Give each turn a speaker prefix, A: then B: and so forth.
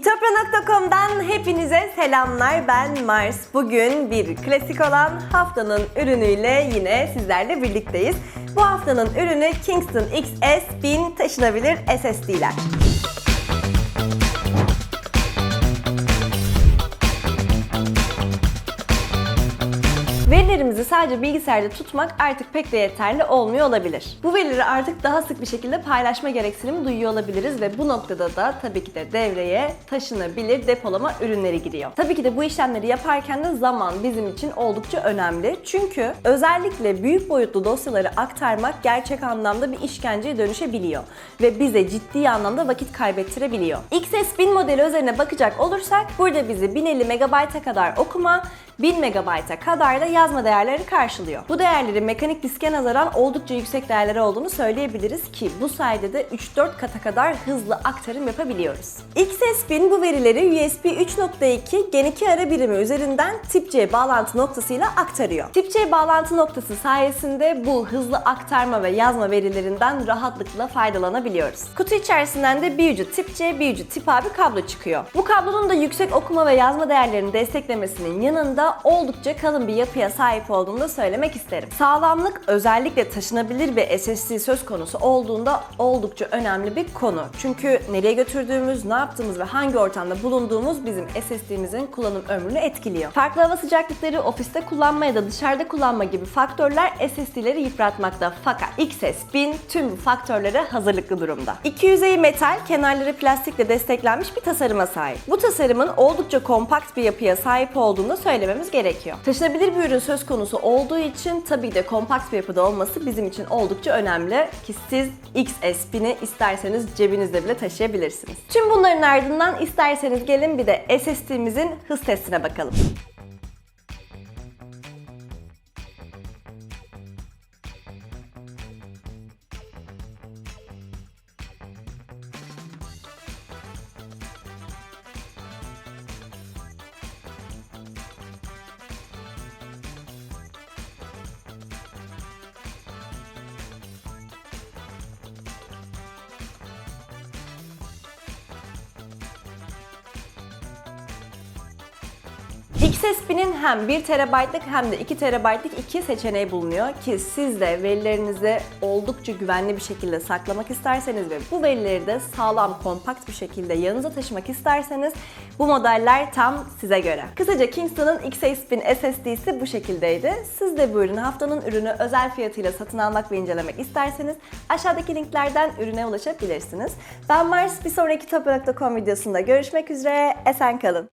A: İtopya.com'dan hepinize selamlar. Ben Mars. Bugün bir klasik olan haftanın ürünüyle yine sizlerle birlikteyiz. Bu haftanın ürünü Kingston XS 1000 taşınabilir SSD'ler. Verilerimizi sadece bilgisayarda tutmak artık pek de yeterli olmuyor olabilir. Bu verileri artık daha sık bir şekilde paylaşma gereksinimi duyuyor olabiliriz ve bu noktada da tabii ki de devreye taşınabilir depolama ürünleri giriyor. Tabii ki de bu işlemleri yaparken de zaman bizim için oldukça önemli. Çünkü özellikle büyük boyutlu dosyaları aktarmak gerçek anlamda bir işkenceye dönüşebiliyor ve bize ciddi anlamda vakit kaybettirebiliyor. XS 1000 modeli üzerine bakacak olursak burada bizi 1050 MB'a kadar okuma, 1000 MB'a kadar da yazma değerleri karşılıyor. Bu değerleri mekanik diske nazaran oldukça yüksek değerleri olduğunu söyleyebiliriz ki bu sayede de 3-4 kata kadar hızlı aktarım yapabiliyoruz. XS 1000 bu verileri USB 3.2 Gen 2 ara birimi üzerinden tip C bağlantı noktasıyla aktarıyor. Tip C bağlantı noktası sayesinde bu hızlı aktarma ve yazma verilerinden rahatlıkla faydalanabiliyoruz. Kutu içerisinden de bir ucu tip C, bir ucu tip A bir kablo çıkıyor. Bu kablonun da yüksek okuma ve yazma değerlerini desteklemesinin yanında oldukça kalın bir yapıya sahip olduğunu da söylemek isterim. Sağlamlık özellikle taşınabilir bir SSD söz konusu olduğunda oldukça önemli bir konu. Çünkü nereye götürdüğümüz, ne yaptığımız ve hangi ortamda bulunduğumuz bizim SSD'mizin kullanım ömrünü etkiliyor. Farklı hava sıcaklıkları ofiste kullanma ya da dışarıda kullanma gibi faktörler SSD'leri yıpratmakta. Fakat XS 1000 tüm bu faktörlere hazırlıklı durumda. İki yüzeyi metal, kenarları plastikle desteklenmiş bir tasarıma sahip. Bu tasarımın oldukça kompakt bir yapıya sahip olduğunu söylememiz gerekiyor. Taşınabilir bir ürün söz konusu olduğu için tabii de kompakt bir yapıda olması bizim için oldukça önemli ki siz XS 1000'i isterseniz cebinizde bile taşıyabilirsiniz. Tüm bunların ardından isterseniz gelin bir de SSD'mizin hız testine bakalım. XS 1000'in hem 1 TB'lık hem de 2 TB'lık iki seçeneği bulunuyor ki siz de verilerinizi oldukça güvenli bir şekilde saklamak isterseniz ve bu verileri de sağlam, kompakt bir şekilde yanınıza taşımak isterseniz bu modeller tam size göre. Kısaca Kingston'ın XS 1000 SSD'si bu şekildeydi. Siz de bu ürünü haftanın ürünü özel fiyatıyla satın almak ve incelemek isterseniz aşağıdaki linklerden ürüne ulaşabilirsiniz. Ben Mars, bir sonraki Toprak.com videosunda görüşmek üzere, esen kalın.